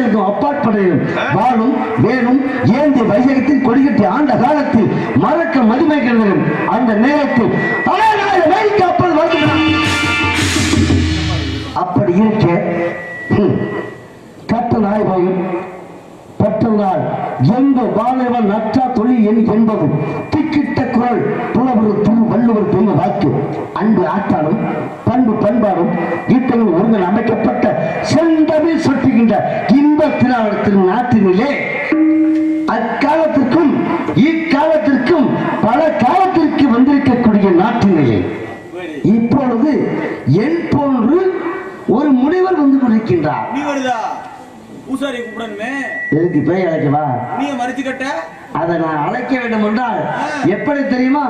அரசியலுக்கும் அப்பாற்படையும் வாழும் வேணும் ஏந்தி வையகத்தில் கொடிகட்டி ஆண்ட காலத்தில் மறக்க மதிமைக்கிறதும் அந்த நேரத்தில் அப்படி இருக்க ஹம், கட்ட நாயகம் பெற்றனால் எந்த வாழவன் நற்றா தொழில் என்பது திக்கிட்ட குரல் புலவர் வள்ளுவர் பெரிய வாக்கு அன்பு ஆற்றாலும் பண்பு பண்பாடும் ஈட்டங்கள் ஒருங்கன் அமைக்கப்பட்ட செந்தமிழ் சொட்டுகின்ற இந்த திராவிடத்தின் நாட்டினிலே அக்காலத்திற்கும் இக்காலத்திற்கும் பல காலத்திற்கு வந்திருக்கக்கூடிய நாட்டினிலே. இப்பொழுது என் போன்று ஒரு முனிவர் வந்து கொண்டிருக்கின்றார். நீ வருதா பூசாரி கூப்பிடணுமே எதுக்கு பேய் அழைக்கவா நீ மறைச்சு கட்ட அதை நான் அழைக்க வேண்டும் என்றால் எப்படி தெரியுமா?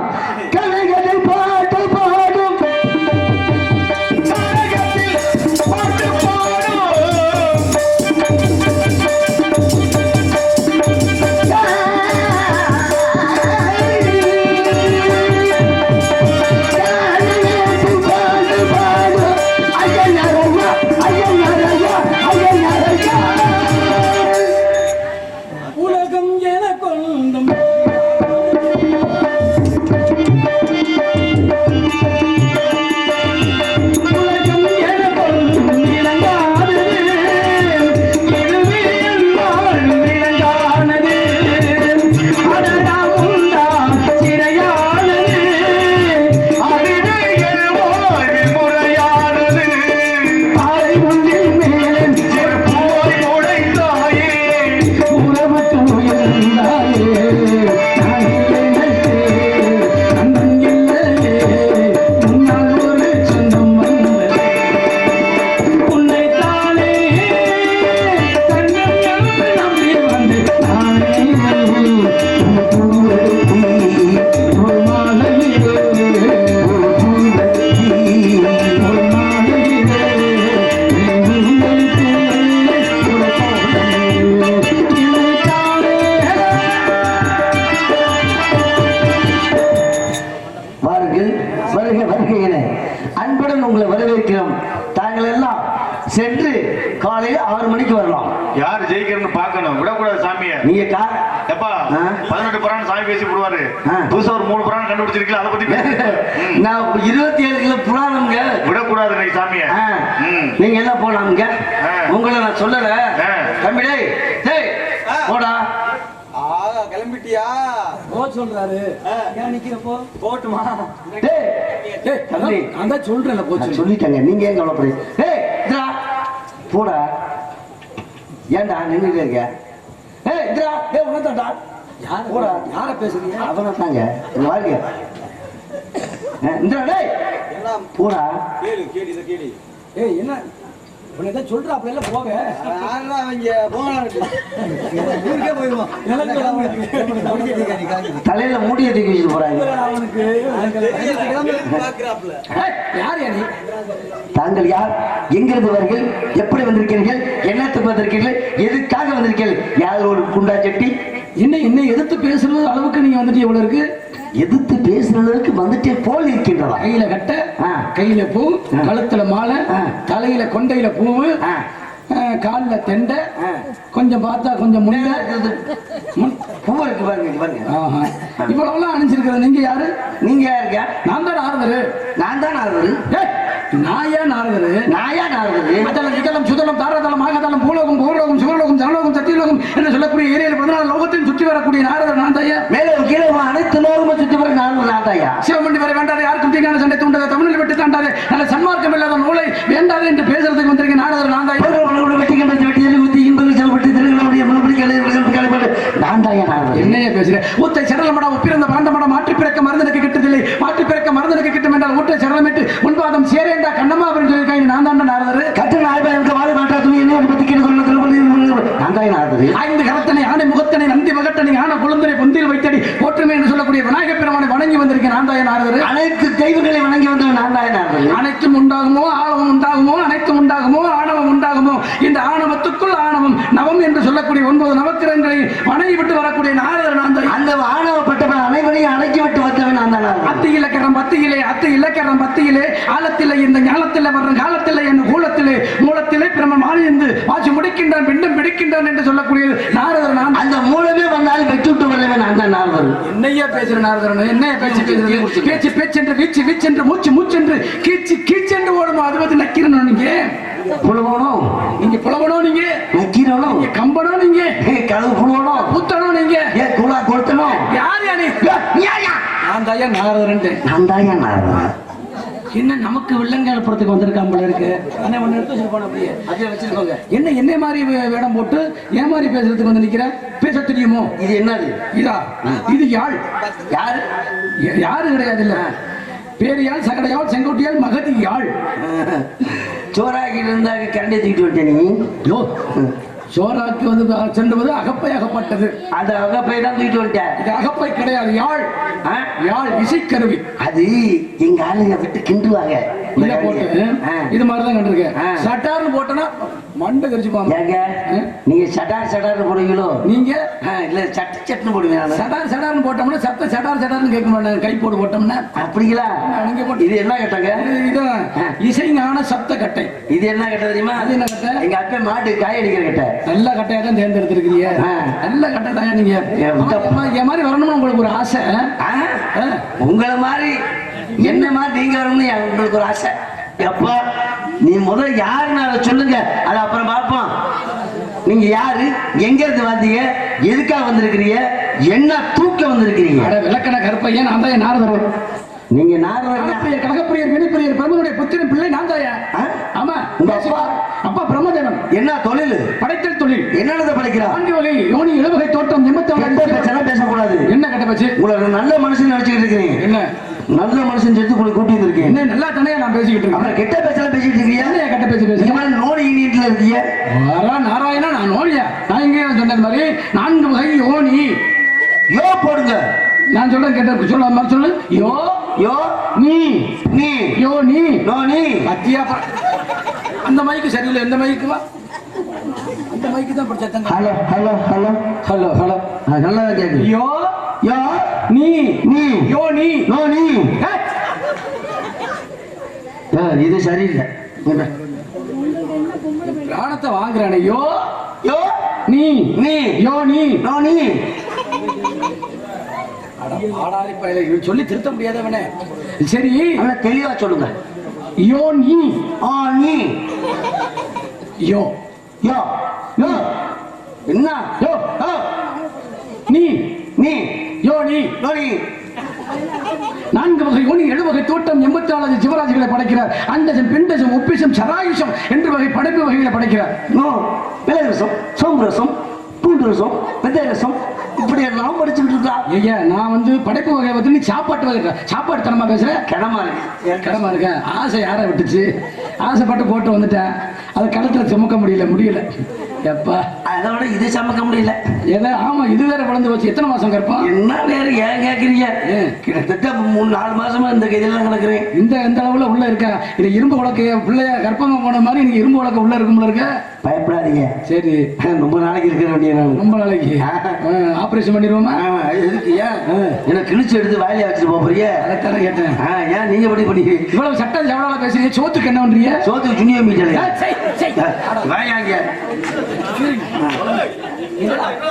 நான் இருபத்தி ஏழு கிலோ புராணம்ங்க. விடக்கூடாது சாமிய. நீங்க எல்லாம் போலாமுங்க. உங்களை நான் சொல்லல. ஆ. தம்பி டேய் டேய் போடா. ஆ கிளம்பிட்டியா? போ சொல்றாரு. ஏன் நிக்கிறப்போ போட்டுமா? டேய் ஏய் தம்பி. தான் சொல்றேன்ல போ நான் சொல்லு சொல்லிட்டேங்க. நீங்க ஏன் கவலைப்படுறீங்க? ஏய் இந்திரா போடா. ஏன்டா நின்றுட்டு இருக்க? ஏய் ஏய் உனதாடா யார போடா. யார பேசுறீங்க? அவனை தாங்க. இங்க இந்திரா டேய். என்ன? போடா. கேளு கேளு இதை கேளு. ஏய் என்ன? உன்னை தான் சொல்ற அப்படி எல்லாம் போக. யாரா அவங்க போகலாம் ஊருக்கே போயிடுவான் தலையில மூடியை தூக்கி வச்சுட்டு போறாங்க யார் யா நீ? தாங்கள் யார்? எங்கிருந்து வருகிறீர்கள் எப்படி வந்திருக்கிறீர்கள்? என்னத்துக்கு வந்திருக்கிறீர்கள்? எதுக்காக வந்திருக்கிறீர்கள்? யார் ஒரு குண்டா செட்டி? என்ன என்ன எதிர்த்து பேசுறது அளவுக்கு நீங்க வந்துட்டு எவ்வளவு இருக்கு? எதிர்த்து பேசுற அளவுக்கு வந்துட்டே போல் இருக்கின்றதா கையில கட்ட. கையில பூ. கழுத்துல மாலை. தலையில கொண்டையில பூவு. கால்ல தெண்டை. கொஞ்சம் பார்த்தா கொஞ்சம் முன்ன முன்- பூ இருக்கு பாருங்க பாருங்க. இவ்வளவுலாம் அணிஞ்சிருக்கிறது நீங்க யாரு நீங்க யாருங்க நான் தான் நாரதரு நான் தான் நான் ஏன் நாரதரு நாயா நாரதரு அதலம் இதலம் சுதலம் தாரதலம் ஆகதலம் பூலோகம் பூலோகம் சிவலோகம் ஜனலோகம் சத்தியலோகம் என்று சொல்லக்கூடிய ஏரியில் பதினாலு லோகத்தையும் சுற்றி வரக்கூடிய நாரதர் நான் மேலே கீழே அனைத்து லோகமும் சுற்றி வர நானும் நாதாயா சிவமண்டி வரை வேண்டாதே யாருக்கும் தீங்கான சண்டை தூண்டாத தமிழில் வெட்டி தாண்டாதே நல்ல சன்மார்க்கம் இல்லாத நூலை வேண்டாதே என்று பேசுறதுக்கு வந்திருக்க நாரதர் நான் நான் தாயா நாரதர். என்னைய பேசுகிறேன். ஊத்தை சரளமடா உப்பிருந்த பாண்டமடா மாற்றி பிறக்க மருந்தனுக்கு கிட்டதில்லை. மாற்றி பிறக்க மருந்தனுக்கு கிட்டும் என்றால் ஊற்றை சரளமிட்டு உன்பாதம் சேரேண்டா கண்ணம்மா அப்படின்னு சொல்லியிருக்காங்க நான் தான் நாரதர் கட்டு நாய் எனக்கு வாழ மாட்டா துணி என்ன பத்தி கேட்டு திருப்பதி நான் தாயா நாரதரு ஐந்து கரத்தனை ஆணை முகத்தனை நந்தி மகட்டனை ஆன குழந்தனை பொந்தில் வைத்தடி போற்றுமே என்று சொல்லக்கூடிய விநாயகப் பெருமானை வணங்கி வந்திருக்கேன் நான் தான் நாரதர் அனைத்து தெய்வங்களை வணங்கி வந்தவன் நான் தான் நாரதன் அனைத்தும் உண்டாகுமோ ஆணவம் உண்டாகுமோ அனைத்தும் உண்டாகுமோ ஆணவம் உண்டாகுமோ? இந்த ஆணவத்துக்குள் ஆணவம் நவம் என்று சொல்லக்கூடிய ஒன்பது நவக்கிரங்களை வணங்கி விட்டு வரக்கூடிய நாரதர் அந்த ஆணவப்பட்டவன் அனைவரையும் அடக்கி விட்டு அத்து இலக்கரம் பத்தியிலே அத்து இலக்கரம் பத்தியிலே ஆழத்திலே இந்த ஞானத்திலே வர்ற காலத்திலே என் கூலத்திலே மூலத்திலே பிரம மாறிந்து வாசி முடிக்கின்றான் பிண்டம் பிடிக்கின்றான் என்று சொல்லக்கூடியது நாரதர் நான். அந்த மூலமே வந்தாலும் வெற்றி விட்டு வந்தவன் நான் தான் நாரதன் என்னையா பேசுற நாரதரன் என்னைய பேச்சு பேசுறது? பேச்சு பேச்சென்று வீச்சு வீச்சென்று மூச்சு மூச்சென்று கீச்சு கீச்சென்று ஓடுமோ? அது வந்து நக்கிறணும் நீங்க? புழுவணும் நீங்க புலவணும் நீங்க? நக்கீரணும் நீங்க கம்பணும் நீங்க? கழுவு புழுவணும் புத்தணும் நீங்க ஏன் குழா கொளுத்தணும் யார் யாரு ஏயா நான் தாயா நாரதரன் நான் நாரதன். என்ன நமக்கு வில்லங்காலப்புறத்துக்கு வந்திருக்கான் போல இருக்கு. அண்ணே ஒண்ணு எடுத்து வச்சிருப்பான் அப்படியே. அதே வச்சிருக்கோங்க என்ன என்ன மாதிரி வேடம் போட்டு ஏன் மாதிரி பேசுறதுக்கு வந்து நிக்கிற பேச தெரியுமோ? இது என்னது? இதா? இது யாழ். யாரு? யாரு கிடையாது இல்ல. பேரியாள் சகடையாள் செங்கோட்டியாள் மகதி யாழ். சோறாக்கிட்டு இருந்தாக்க கரண்டி தூக்கிட்டு விட்டேன் நீ யோ சோறாக்கு வந்து சென்றுவது அகப்பை அகப்பட்டது. அந்த அகப்பை தான் தூக்கிட்டு வந்துட்டேன். இது அகப்பை கிடையாது யாழ்? யாழ் இசைக்கருவி. அது எங்க ஆளுங்க விட்டு கிண்டுவாங்க. இத போட்டு ஆ. இது மாதிரி தான் கண்டிருக்கேன். சட்டார்னு போட்டனா மண்டை கரிச்சுப்பாங்க ஏங்க? நீங்க சட்டார் சட்டார்னு போடுவீங்களோ? நீங்க? இல்ல சட்டு சட்டுன்னு போடுவீங்க. சடார் சடார்னு போட்டோம்னா சத்த சடார் சடார்னு கேட்க மாட்டேன் கை போட்டு போட்டோம்னா அப்படிங்களா? நீங்க போட்டு இது என்ன கட்டங்க? இது- இதுதான் இசைஞான சப்த கட்டை. இது என்ன கட்ட தெரியுமா? அது என்ன கட்டை? எங்க அப்பா மாட்டு காய் அடிக்கிற கட்டை. நல்ல கட்டையா தான் தேர்ந்தெடுத்திருக்கிறீங்க. நல்ல கட்டை தான் நீங்க. என் மாதிரி வரணும்னு உங்களுக்கு ஒரு ஆசை. உங்களை மாதிரி என்ன மாதிரி நீங்க வரணும்னு உங்களுக்கு ஒரு ஆசை. எப்பா? நீ முதல்ல யாருன்னு சொல்லுங்க. அதை அப்புறம் பார்ப்போம். நீங்க யாரு? எங்க இருந்து வந்தீங்க? எதுக்காக வந்திருக்கிறீங்க? என்ன தூக்க வந்திருக்கிறீங்க? விளக்கண கருப்பையன் நான் தான் நாரதர். நீங்க நாரதர்? கலகப்பிரியர் வினைப்பிரியர் பிரம்மனுடைய புத்திரன் பிள்ளை நான் தாயா? ஆமா உங்க அப்பா? அப்பா பிரம்மதேவன். என்ன தொழில்? படைத்தல் தொழில். என்னென்னதை படிக்கிறா? நான்கு வகை யோனி இளவகை தோட்டம் பேச்செல்லாம் பேசக்கூடாது என்ன கட்ட பச்சு உங்களை நல்ல மனுஷன் நினைச்சுக்கிட்டு இருக்கிறீங்க என்ன? நல்ல மனுஷன் சேர்த்து உங்களை கூட்டி வந்திருக்கீங்க என்ன நல்லா தானே நான் பேசிக்கிட்டு இருக்கேன். கெட்ட பேச்செல்லாம் பேசிட்டு என்ன கட்ட பேசுறேன் மாதிரி நோடி யூனிட்ல இருக்கீங்க வரா நாராயணா நான் நோழியா நான் எங்கேயே சொன்னது மாதிரி? நான்கு வகை யோனி. யோ போடுங்க. நான் சொல்றேன் கேட்ட சொல்ல மாதிரி சொல்லு. யோ யோ நீ. நீ. யோ நீ நோ நீ அத்தியா ப- அந்த மைக்கு சரியில்லை எந்த மைக்கு வா. அந்த மைக்கு தான் படிச்சாங்க hello hello hello. Hello hello. நல்லா கேக்குது. யோ யோ நீ நீ யோ நீ. நோ. நீ இது சரியில்லை. பிராணத்தை வாங்குறானே. யோ யோ நீ. நீ. யோ நீ. நோ. நீ பாடாரி பயலே, இவன் சொல்லி திருத்த முடியாதவனே. சரி. நல்லா தெளிவா சொல்லுங்க. யோ நீ. ஆ நீ. யோ. யோ யோ. என்ன? யோ. நீ. நீ. யோ நீ நோ நீ நான்கு வகை யோனி ஏழு வகை தோட்டம் எண்பத்தி நாலு சிவராஜிகளை படைக்கிறார். அண்டசம் பிண்டசம் ஒப்பிசம் சராயுஷம் என்று வகை படைப்பு வகைகளை படைக்கிறார். நோ வெள்ளை ரசம் சோம்பு ரசம் பூண்டு ரசம் வெந்தய ரசம் இப்படி எல்லாம் படிச்சுட்டு இருக்கா? ஐயா நான் வந்து படைப்பு வகை பத்தி சாப்பாட்டு வகை சாப்பாடு தனமா பேசுறேன் கிடமா இருக்கு. கடமா இருக்க? ஆசை யாரை விட்டுச்சு. ஆசைப்பட்டு போட்டு வந்துட்டேன். அதை களத்துல சுமக்க முடியல முடியல. எப்பா? அதை விட இது சமைக்க முடியல. ஏதோ ஆமா இது வேற வளர்ந்து போச்சு. எத்தனை மாசம் கற்போம் என்ன வேற ஏன் கேக்குறீங்க? ஏன்? கிட்டத்தட்ட மூணு நாலு மாசமா இந்த கையில கிடக்குறேன். இந்த எந்த அளவுல உள்ள இருக்க. இது இரும்பு உலக்கு பிள்ளைய கற்பமா போன மாதிரி நீங்க இரும்பு உலக்க உள்ள இருக்கும்ல இருக்க. பயப்படாதீங்க. சரி. ரொம்ப நாளைக்கு இருக்கிற வேண்டிய நான். ரொம்ப நாளைக்கு. ஆபரேஷன் பண்ணிடுவோமா? எதுக்கு? ஏன்? என்ன கிழிச்சு எடுத்து வாயில வச்சுட்டு போறிய அதைத்தானே கேட்டேன். ஏன் நீங்க படி பண்ணி இவ்வளவு சட்டம் எவ்வளவு பேசுறீங்க? சோத்துக்கு என்ன பண்றீங்க? சோத்துக்கு துணியை செய். வாயாங்க Thank you.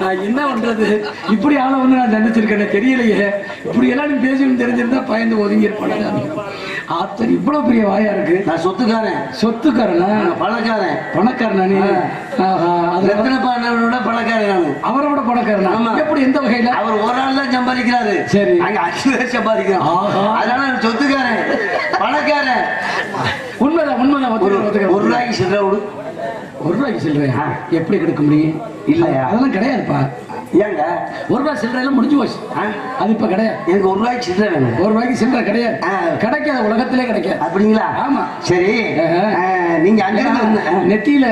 நான் என்ன பண்றது? இப்படி ஆளை வந்து நான் நினைச்சிருக்கேன் தெரியலையே. இப்படி எல்லாம் நீ பேசணும்னு தெரிஞ்சிருந்தா பயந்து ஒதுங்கி இருப்பானே ஆத்தர் இவ்வளவு பெரிய வாயா இருக்கு. நான் சொத்துக்காரன். சொத்துக்காரனா? நான் பணக்காரன். பணக்காரனா நீ? ஆஹா, அது ரத்தன பாண்டவனோட பணக்காரன் நான். அவரை விட பணக்காரனா? ஆமா. எப்படி எந்த வகையில? அவர் ஒரு தான் சம்பாதிக்கிறாரு. சரி. அங்க அஞ்சு பேர் சம்பாதிக்கிறோம் ஆஹா. அதனால நான் சொத்துக்காரன். பணக்காரன். ஒரு ரூபாய்க்கு சில்லறை ஒரு ரூபாய்க்கு சொல்றேன் எப்படி கொடுக்க முடியும்? இல்லையா? அதெல்லாம் கிடையாதுப்பா. ஏங்க? ஒரு ரூபாய் சில்லறையில முடிஞ்சு போச்சு? அது இப்ப கிடையாது. எனக்கு ஒரு ரூபாய்க்கு சில்லறை வேணும். ஒரு ரூபாய்க்கு சில்லறை கிடையாது. கிடைக்காத உலகத்திலே கிடைக்காது. அப்படிங்களா? ஆமா. சரி. நீங்க அங்கிருந்து. நெத்தியில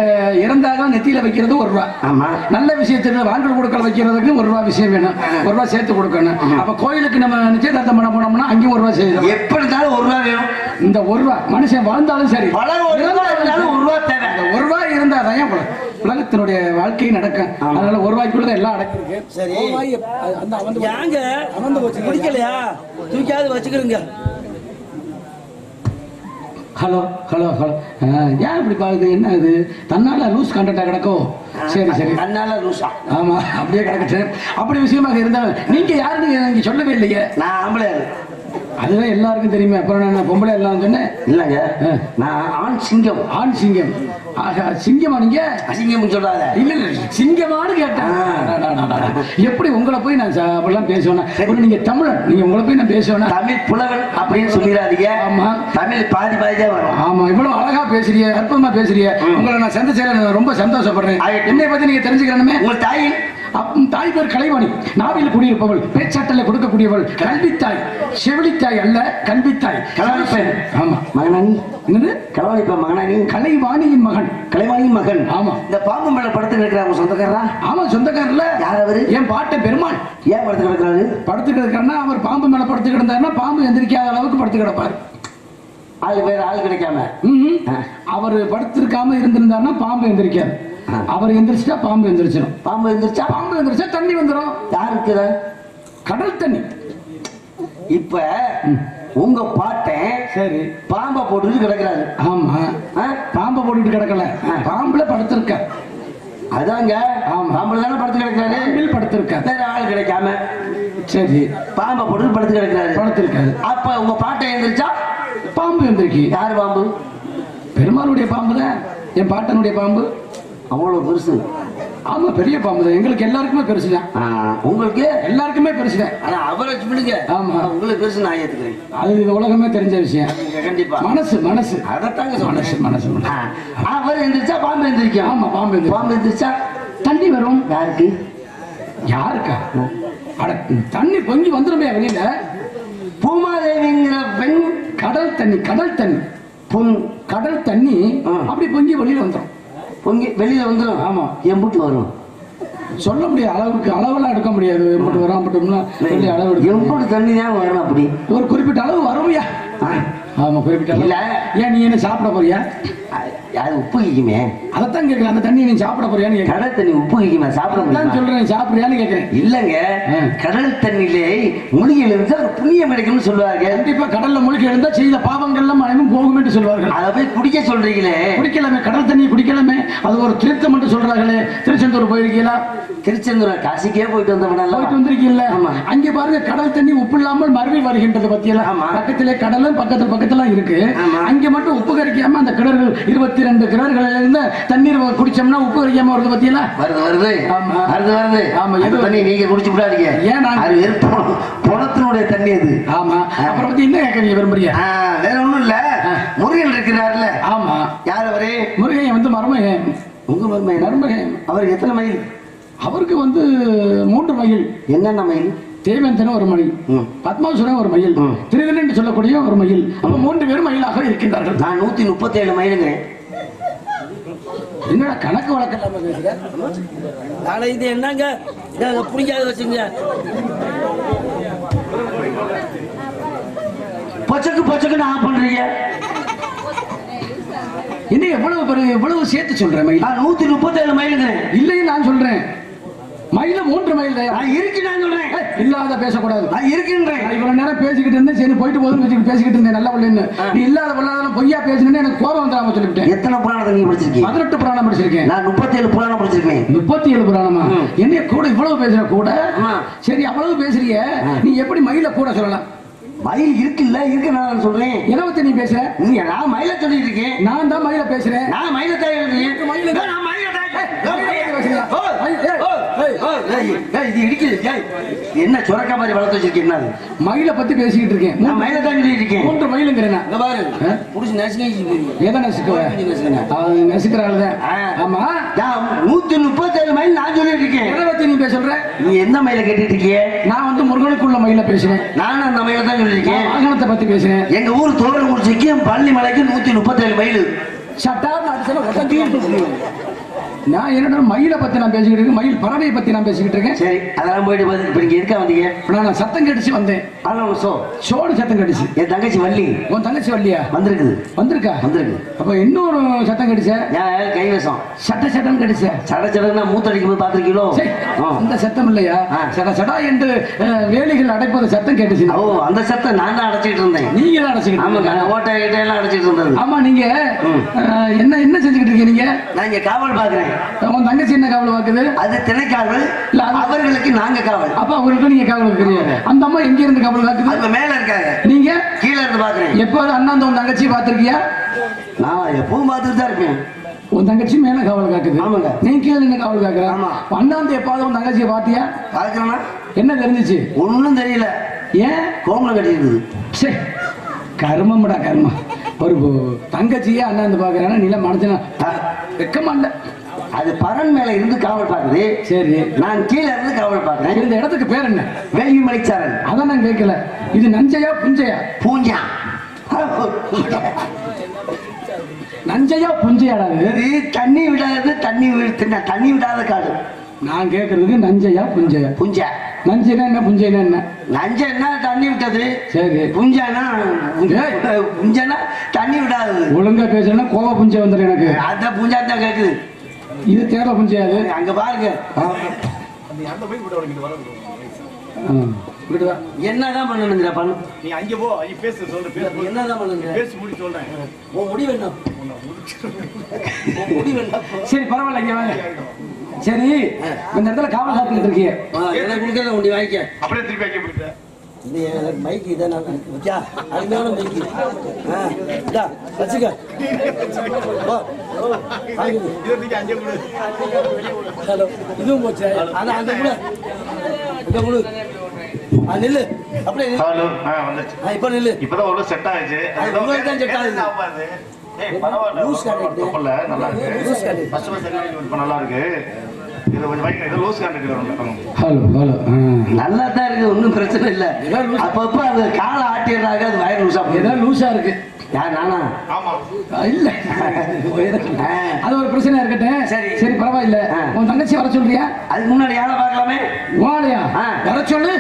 இறந்தாக நெத்தியில வைக்கிறது ஒரு ரூபா. ஆமா. நல்ல விஷயத்துல வாங்கல் கொடுக்கல் வைக்கிறதுக்கு ஒரு ரூபா விஷயம் வேணும். ஒரு ரூபா சேர்த்து கொடுக்கணும். அப்ப கோயிலுக்கு நம்ம நிச்சயதார்த்தம் பண்ண போனோம்னா அங்கேயும் ஒரு ரூபா செய்யணும் எப்படி இருந்தாலும் ஒரு ரூபா வேணும். இந்த ஒரு ரூபா மனுஷன் வாழ்ந்தாலும் சரி. பல ஒரு ரூபா இருந்தாலும் ஒரு ரூபா தேவை. ஒரு ரூபாய் இருந்தா தான் ஏன் உலகம். உலகத்தினுடைய வாழ்க்கை நடக்கும் அதனால ஒரு ரூபாய்க்குள்ள எல்லாம் அடக்கிருக்கு. சரி. அந்த அவந்து ஏங்க போச்சு. வச்சுக்கிறீங்க ஹலோ ஹலோ ஹலோ. ஏன் இப்படி பாக்குது என்ன இது? தன்னால லூஸ் கண்டக்டா கிடக்கும் சரி சரி. கண்ணால லூசா ஆமா அப்படியே கிடக்கட்டு அப்படி விஷயமாக இருந்தாலும் நீங்க யாருன்னு நீங்க சொல்லவே இல்லையே. நான் ஆம்பளை. அதுதான் எல்லாருக்கும் தெரியுமே. அப்புறம் நான் பொம்பளை எல்லாம் சொன்னேன். இல்லங்க. நான் ஆண் சிங்கம். ஆண் சிங்கம். சிங்கமா நீங்க அசிங்கம் சொல்லாத இல்ல இல்ல சிங்கமானு கேட்டேன். எப்படி உங்களை போய் நான் அப்படிலாம் பேசுவேனா நீங்க தமிழன். நீங்க உங்களை போய் நான் பேசுவேனா தமிழ் புலவன் அப்படின்னு சொல்லிடாதீங்க. ஆமா. தமிழ் பாதி பாதி தான் வரும். ஆமா இவ்வளவு அழகா பேசுறீங்க அற்புதமா பேசுறீங்க. உங்களை நான் சந்திச்சதுல நான் ரொம்ப சந்தோஷப்படுறேன். என்னை பத்தி நீங்க தெரிஞ்சுக்கணுமே உங்கள் தாய் தாய் பேர் கலைவாணி நாவில் குடியிருப்பவள் பேச்சாற்றல கொடுக்கக்கூடியவள் கல்வித்தாய் செவிலித்தாய் அல்ல கல்வித்தாய் கலவணிப்பேன் ஆமா. மகனானி என்னது? கலவணிப்பேன் மகனானி கலைவாணியின் மகன். கலைவாணி மகன். ஆமா. இந்த பாம்பு மேல படத்துக்கு இருக்கிற அவங்க சொந்தக்காரரா? ஆமா சொந்தக்காரர்ல. யார் அவரு? என் பாட்டன் பெருமாள். ஏன் படத்துக்கு இருக்கிறாரு படுத்து கிடக்காருன்னா அவர் பாம்பு மேல படுத்து கிடந்தாருன்னா பாம்பு எந்திரிக்காத அளவுக்கு படுத்து கிடப்பார். ஆள் வேற ஆள் கிடைக்காம. அவர் படுத்திருக்காம இருந்திருந்தாருன்னா பாம்பு எந்திரிக்காது. அவர் எந்திரிச்சிட்டா பாம்பு எந்திரிச்சிடும் பாம்பு எழுந்திரிச்சா பாம்பு எந்திரிச்சா தண்ணி வந்துடும் யார் இருக்குதா கடல் தண்ணி. இப்ப உங்க பாட்டன் சரி. பாம்பை போட்டுட்டு கிடக்குறாரு. ஆமா? பாம்பை போட்டுட்டு கிடக்கல. பாம்புல படுத்திருக்க. அதாங்க. ஆமா. பாம்புல தானே படுத்து கிடக்குறாரு? பாம்பில் படுத்திருக்க. வேற ஆள் கிடைக்காம. சரி. பாம்பை போட்டு படுத்து கிடக்குறாரு. படுத்திருக்காரு. அப்ப உங்க பாட்டை எழுந்திரிச்சா பாம்பு எந்திரிக்கி. யார் பாம்பு? பெருமாளுடைய பாம்பு தான் என் பாட்டனுடைய பாம்பு? அவ்வளவு பெருசு. ஆமா பெரிய பாம்பு தான். எங்களுக்கு எல்லாருக்குமே பெருசு தான் உங்களுக்கு? எல்லாருக்குமே பெருசு தான் ஆனா அவரை விடுங்க. ஆமா. உங்களுக்கு பெருசு நான் ஏத்துக்கிறேன். அது இந்த உலகமே தெரிஞ்ச விஷயம். கண்டிப்பா. மனசு மனசு. அதைத்தாங்க மனசு மனசு அவர் எந்திரிச்சா பாம்பு எந்திரிக்கும். ஆமா பாம்பு. பாம்பு எந்திரிச்சா தண்ணி வரும். யாருக்கு? யாருக்கா? அட தண்ணி பொங்கி வந்துருமே வெளியில. பூமாதேவிங்கிற பெண் கடல் தண்ணி கடல் தண்ணி. பொன் கடல் தண்ணி. அப்படி பொங்கி வெளியில வந்துரும். பொங்கி வெளியில வந்துடும் ஆமா. எம்புட்டு வரும். சொல்ல முடியாது. அளவுக்கு அளவெல்லாம் எடுக்க முடியாது. எம்பிட்டு வரும் அம்பிட்டும்னா சொல்லி அளவு எடுக்க. எம்புட்டு தண்ணி தான் வரும் அப்படி. ஒரு குறிப்பிட்ட அளவு வரும்யா ஆ, ஆமா குறிப்பிட்ட இல்ல. ஏன் நீ என்ன சாப்பிட போறியா? அது உப்பு கிக்குமே? அதைத்தான் கேட்கிறேன் அந்த தண்ணி நீ சாப்பிட போறியான்னு கடல் தண்ணி உப்பு கிக்குமே சாப்பிட முடியுமா? சொல்றேன் சாப்பிடுறியான்னு கேட்கிறேன் இல்லங்க. கடல் தண்ணியிலே மூலிகையில் இருந்து ஒரு புண்ணியம் கிடைக்கும்னு சொல்லுவாங்க. கண்டிப்பா கடல்ல மூழ்கி எழுந்தா செய்த பாவங்கள்லாம் அனைவரும் போகும் என்று சொல்வார்கள். அதை போய் குடிக்க சொல்றீங்களே. குடிக்கலாமே கடல் தண்ணியை குடிக்கலாமே. அது ஒரு தீர்த்தம் என்று சொல்றாங்களே திருச்செந்தூர் போயிருக்கீங்களா? திருச்செந்தூர் காசிக்கே போயிட்டு வந்தவனல்ல போயிட்டு வந்திருக்கீல்ல ஆமா. அங்கே பாருங்க கடல் தண்ணி உப்பு இல்லாமல் மறுபடி வருகின்றது பத்தியெல்லாம். பக்கத்திலே கடலும் பக்கத்துல பக்கத்துல இருக்கு. அங்க மட்டும் உப்பு கரிக்காம அந்த கிணறுகள் இருபத்தி ரெண்டு கிணறுகள்ல இருந்து தண்ணீர் குடிச்சோம்னா உப்பு கரிக்காம வருது பத்தியெல்லாம் வருது வருது. ஆமா. வருது வருது. ஆமா, எது- தண்ணி நீங்க குடிச்சு விடாதீங்க. ஏன் அது வெறும் பொணத்தினுடைய தண்ணி அது. ஆமா. அப்புறம் பத்தி என்ன கேட்க நீங்க விரும்புறியா ஆ, வேற ஒண்ணும் இல்ல. முருகன் இருக்கிறார்ல. ஆமா. யார் அவரு? முருகையன் வந்து மருமகன். உங்க மருமையன் மருமகன். அவர் எத்தனை மைல் அவருக்கு வந்து மூன்று மைல் என்னென்ன மைல் தேவேந்திரன் ஒரு மயில். பத்மாசுரன் ஒரு மயில். என்று சொல்லக்கூடிய ஒரு மயில். அப்ப மூன்று பேரும் மயிலாக இருக்கின்றார்கள். நான் நூத்தி முப்பத்தி ஏழு மைலுங்கிறேன் என்னடா கணக்கு வழக்கம் இல்லாம பேசுற? நாளை இது என்னங்க? இதை பிடிக்காத வச்சுங்க. பச்சக்கு பச்சக்கு நான் பண்றீங்க. என்ன எவ்வளவு எவ்வளவு சேர்த்து சொல்றேன் நான் நூத்தி முப்பத்தி ஏழு மைலுங்கிறேன் இல்லைன்னு நான் சொல்றேன். மயில மூன்று மைல் தான் நான் இருக்கு நான் சொல்றேன். இல்லாத பேசக்கூடாது. நான் இருக்கின்றேன். இவ்வளவு நேரம் பேசிக்கிட்டு இருந்தேன். சரி போயிட்டு போதும் வச்சுக்கிட்டு பேசிக்கிட்டு இருந்தேன் நல்ல பிள்ளைன்னு. நீ இல்லாத பொல்லாதெல்லாம் பொய்யா பேசினேன்னு எனக்கு கோபம் வந்துடாம சொல்லிவிட்டேன் எத்தனை புராணத்தை நீங்க படிச்சிருக்கீங்க பதினெட்டு புராணம் படிச்சிருக்கேன். நான் முப்பத்தி ஏழு புராணம் படிச்சிருக்கேன். முப்பத்தி ஏழு புராணமா என்ன கூட இவ்வளவு பேசுற கூட. சரி அவ்வளவு பேசுறிய. நீ எப்படி மயில கூட சொல்லலாம்? மயில் இருக்குல்ல இருக்கு நான் சொல்றேன். பத்தி நீ பேசுற? நீ நான் மயில சொல்லிட்டு இருக்கேன் நான் தான் மயில பேசுறேன். நான் மயிலத்தாய் எழுதுறேன் மயில- நான் மயிலத்தாய் மயிலை பத்தி பேசுறியா? மயில், ஏய், ஏய், ஏய், ஏய், இது இடிக்குது ஏய், என்ன சுரக்கா மாதிரி வளர்த்து வச்சிருக்கேன் என்ன அது? மயிலை பத்தி பேசிக்கிட்டு இருக்கேன். நான் மயிலத்தாய் சொல்லிட்டு இருக்கேன். மூன்று மயிலுங்கிறேன் நான். இங்க பாரு? புடிச்சு நசுங்க எதை நசுக்குவ. அவன் நசுக்கிறாள் ஆ. ஆமா. நான் நூத்தி முப்பத்தி ஏழு மைல் நான் சொல்லிட்டு இருக்கேன். எதை பத்தி நீ பேச சொல்ற? நீ எந்த மயில கேட்டுட்டு இருக்கிய? நான் வந்து முருகனுக்குள்ள மயில பேசுறேன் நானும் அந்த மயில தான் சொல்லியிருக்கேன் நான் வாகனத்தை பத்தி பேசுறேன் எங்க ஊர் தோரங்குறிச்சிக்கும் பள்ளி மலைக்கு நூத்தி முப்பத்தேழு மைல் சட்டார்னு அடிச்சா உடஞ்சிட்டு நான் என்னடா மயிலை பத்தி நான் பேசிக்கிட்டு இருக்கேன். மயில் பறவையை பத்தி நான் பேசிக்கிட்டு இருக்கேன். சரி அதெல்லாம் போயிட்டு வந்து இப்ப நீங்க எதுக்கா வந்தீங்க? நான் சத்தம் கடிச்சு வந்தேன். ஆனா சோ. சோடு சத்தம் கடிச்சு என் தங்கச்சி வள்ளி. உன் தங்கச்சி வரலையா வந்திருக்குது. வந்திருக்கா? வந்திருக்கு. அப்ப இன்னொரு சத்தம் கடிச்ச ஏன் கைவசம். சட்ட சட்டம் கடிச்ச சட சடன்னா மூத்தடிக்கும் போது பாத்திருக்கீங்களோ சே, அந்த சத்தம் இல்லையா. சட சடா என்று வேலிகள் அடைப்பது சத்தம் கேட்டுச்சு. ஓ அந்த சத்தம் நான் தான் அடைச்சிட்டு இருந்தேன். நீங்க தான் இருக்கீங்க. ஓட்டை கிட்ட எல்லாம் அடைச்சிட்டு இருந்தது. ஆமா நீங்க என்ன என்ன செஞ்சுக்கிட்டு இருக்கீங்க நீங்க? நான் இங்க காவல் பாக்குறேன் உன் தங்கச்சி என்ன காவல் வாக்குது அது திணைக்காவல். இல்ல, அவர்களுக்கு நாங்க காவல். அப்ப அவங்களுக்கு நீங்க காவல் வைக்கிறீங்க அந்த அம்மா எங்க இருந்து காவல் வாக்குது மேல இருக்காங்க. நீங்க? கீழே இருந்து பாக்குறேன் எப்போது அண்ணாந்த உன் தங்கச்சி பார்த்திருக்கியா? நான் எப்பவும் பார்த்துட்டு தான் இருப்பேன் உன் தங்கச்சி மேல காவல் காக்குது. ஆமாங்க. நீ கீழே என்ன காவல் காக்குற. ஆமா. அண்ணாந்து எப்பாவது உன் தங்கச்சியை பாத்தியா பாக்குறேன்னா என்ன தெரிஞ்சுச்சு? ஒண்ணும் தெரியல. ஏன்? கோமலம் கட்டிருக்குது சே கர்மம்டா கர்மம். ஒரு தங்கச்சியே அண்ணாந்து பாக்குறானா நீல மனுஷனா வெக்கமா இல்ல. அது பரன் மேல இருந்து காவல் பாக்குது சரி. நான் கீழே இருந்து காவல் பாக்குறேன் இந்த இடத்துக்கு பேர் என்ன? வேள்வி மலைச்சாரன் அதான் நான் கேட்கல. இது நஞ்சையா புஞ்சையா? பூஞ்சா. நஞ்சையா புஞ்சையாடா இது? தண்ணி விடாதது தண்ணி விடு- தண்ணி விடாத காடு. நான் கேட்கறதுக்கு நஞ்சையா புஞ்சையா? புஞ்சா. நஞ்சைனா என்ன புஞ்சைனா என்ன? நஞ்சன்னா தண்ணி விட்டது? சரி. புஞ்சானா? புஞ்சானா? தண்ணி விடாதது. ஒழுங்கா பேசுறேன்னா கோவ புஞ்சை வந்துடும் எனக்கு. அந்த புஞ்சா தான் கேக்குது இது தேவை புஞ்சையாது அங்க பாருங்க. என்னதான் பண்ணணுங்கிற பண்ணு நீ அங்க போ அங்க பேசு சொல்லு பேசு. என்னதான் பண்ணுங்க பேசி முடி சொல்றேன். உன் முடிவு என்ன உன் முடிவு என்ன சரி பரவாயில்ல இங்க வாங்க சரி இந்த இடத்துல காவல் காத்துக்கிட்டு இருக்கீங்க ஆ, எனக்கு கொடுக்கறத உண்டி வாங்கிக்க. அப்படியே திருப்பி போயிட்ட. இது எனக்கு மைக் இதை நான் வச்சா அருமையான மைக்கு ஆ வச்சுக்க. கொடு ஹலோ இதுவும் போச்சு. ஆனா அந்த கூட. இந்த குழு ஆ நில்லு. அப்படியே. ஹலோ ஆ வந்துச்சு. இப்போ நில்லு. இப்பதான் ஒரு செட் ஆயிடுச்சு. அது உங்களுக்கு தான் set ஆகுது. ஏய் பரவாயில்ல லூஸ். தப்பில்ல, நல்லா இருக்கு. லூஸ். ஃபர்ஸ்ட் நல்லா இருக்கு. இது கொஞ்சம் வைங்க இது லூஸ் கான்ட்ராக்ட் ஹலோ ஹலோ. நல்லா தான் இருக்கு ஒன்றும் பிரச்சனை இல்லை. அப்பப்போ அது காலை ஆட்டிடுறாங்க அது வயர் லூசா ஏதோ போயிடும் லூசா இருக்கு. யார் நானா? இல்ல. அது ஒரு பிரச்சனை இருக்கட்டும். சரி. சரி பரவாயில்ல. உன் தங்கச்சி வர சொல்றியா? அதுக்கு முன்னாடி யாரை பார்க்கலாமே? வாழையா ஆ. வர சொல்லு.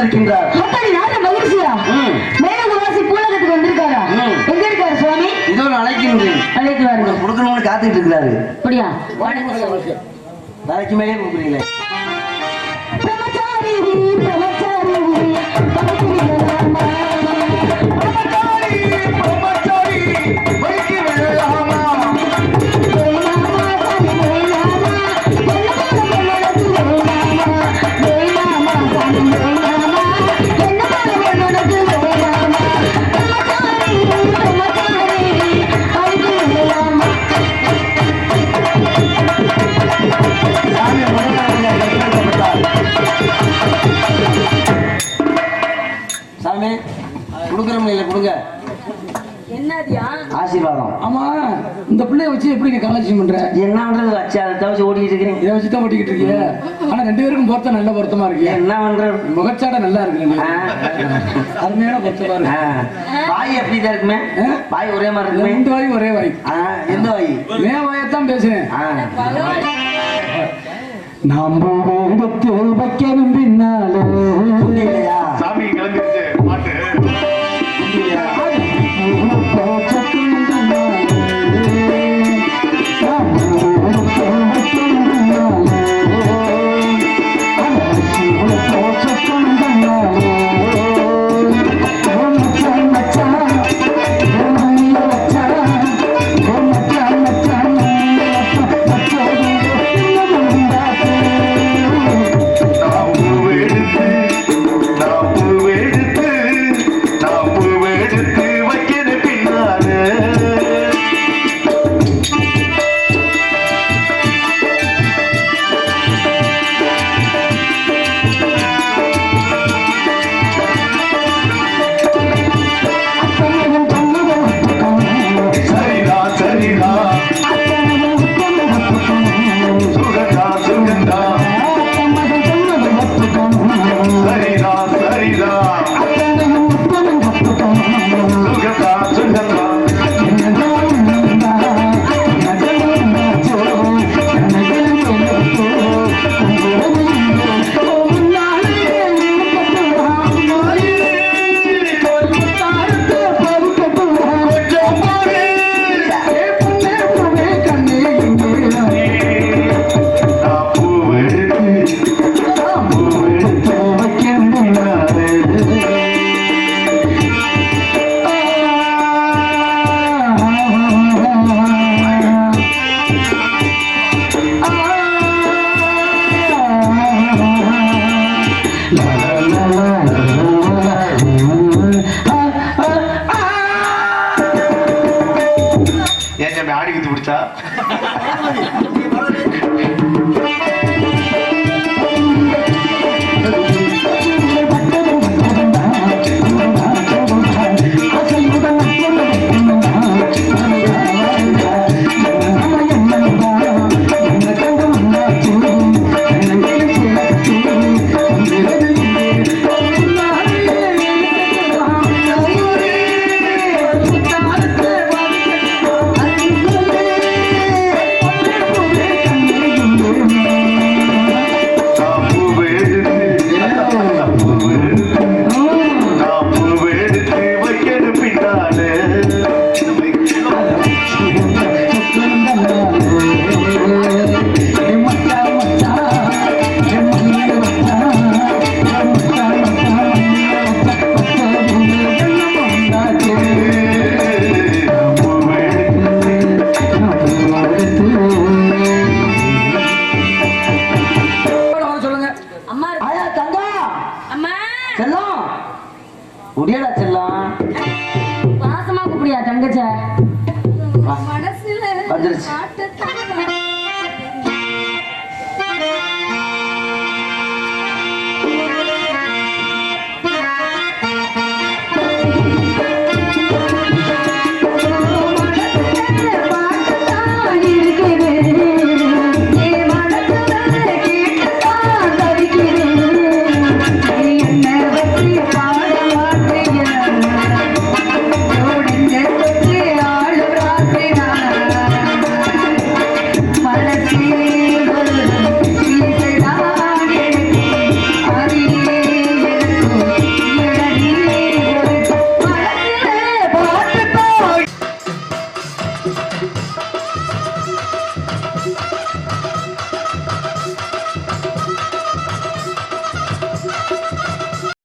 வந்திருக்கின்றார் மகிழ்ச்சியா? மேகவாசி பூலகத்துக்கு வந்திருக்காரா? எங்க இருக்காரு சுவாமி? இதோ அழைக்கின்றேன். அழைக்கிறாரு. கொடுக்கணும்னு காத்துட்டு இருக்கிறாரு. அப்படியா? தலைக்கு மேலே கொடுக்குறீங்களே பிரமச்சாரி பிரமச்சாரி இந்த பிள்ளைய வச்சு எப்படி நீ காலேஜ் பண்ற? என்ன பண்றது வச்சு அதை தவிச்சு ஓடிட்டு இருக்கிறீங்க இதை வச்சு தான் ஓட்டிக்கிட்டு இருக்கிய. ஆனா ரெண்டு பேருக்கும் பொருத்தம் நல்ல பொருத்தமா இருக்கிய என்ன பண்றது முகச்சாடை நல்லா இருக்கு. அருமையான பொருத்தமா. இருக்கு. வாய் எப்படி தான் இருக்குமே? வாய் ஒரே மாதிரி இருக்குமே? ரெண்டு வாய் ஒரே வாய். எந்த வாய்? மே வாயத்தான் பேசுறேன். நம்ம எடுத்து வைக்கணும் பின்னாலே. இல்லையா minutes.